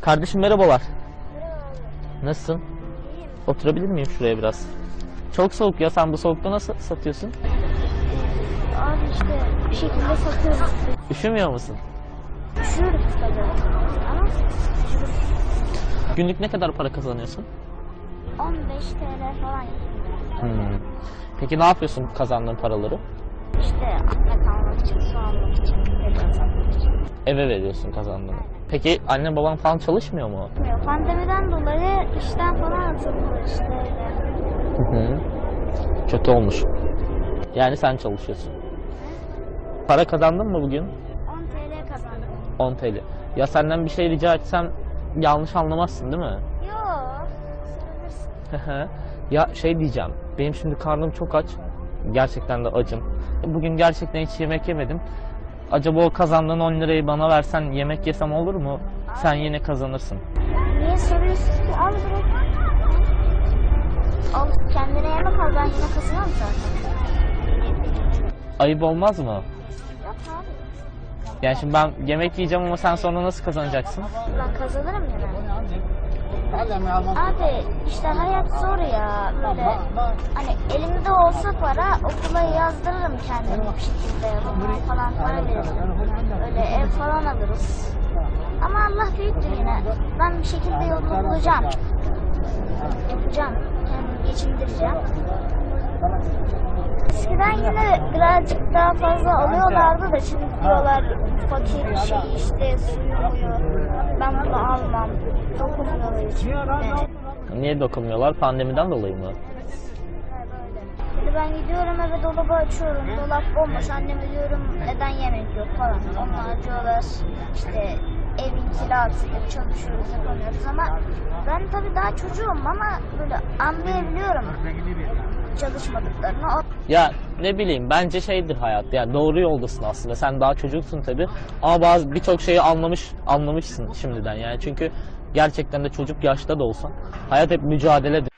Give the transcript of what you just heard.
Kardeşim merhabalar. Nasılsın? Oturabilir miyim şuraya biraz? Çok soğuk ya sen bu soğukta nasıl satıyorsun? Abi işte bir şekilde satıyoruz. Üşümüyor musun? Üşüyoruz tabii. Ama. Günlük ne kadar para kazanıyorsun? 15 TL falan. Hmm. Peki ne yapıyorsun kazandığın paraları? İşte anne kalmak için, su almak için, telefon satmak için. Eve veriyorsun kazandığını. Peki anne baban falan çalışmıyor mu? Bilmiyorum, Pandemiden dolayı işten falan atıldılar işte öyle. Hı hı. Kötü olmuş. Yani sen çalışıyorsun. Para kazandın mı bugün? 10 TL kazandım. 10 TL. Ya senden bir şey rica etsem yanlış anlamazsın değil mi? Yok. Hı. ya şey diyeceğim. Benim şimdi karnım çok aç. Gerçekten de acım. Bugün gerçekten hiç yemek yemedim. Acaba o kazandığın 10 lirayı bana versen yemek yesem olur mu? Sen yine kazanırsın. Niye soruyorsun ki? Al direkt. Al kendine yemek al ben yine kazanırım zaten. Ayıp olmaz mı? Yap abi. Yani şimdi ben yemek yiyeceğim ama sen sonra nasıl kazanacaksın? Ben kazanırım yine. Abi işte hayat zor ya böyle. Hani elimde olsa para okula yazdırırım kendimi bir şekilde. Babama falan para veririm öyle ev falan alırız. Ama Allah büyüktür yine. Ben bir şekilde yolunu bulacağım. Yapacağım kendimi geçindireceğim Eskiden yine birazcık daha fazla alıyorlardı da şimdi diyorlar fakir şey işte suyumuyor. Ben bunu almam. Dokunmuyor hiç. Yani Niye dokunmuyorlar? Pandemiden dolayı mı? Şimdi ben gidiyorum eve dolabı açıyorum. Dolap bomboş. Anneme diyorum neden yemek yok falan. Onlar diyorlar işte evin kirasıdır çalışıyoruz yapamıyoruz ama ben tabii daha çocuğum ama böyle anlayabiliyorum çalışmadıklarını. Ya ne bileyim bence şeydir hayat. Yani doğru yoldasın aslında. Sen daha çocuksun tabi. Ama bazı birçok şeyi anlamış anlamışsın şimdiden yani. Çünkü gerçekten de çocuk yaşta da olsan hayat hep mücadeledir.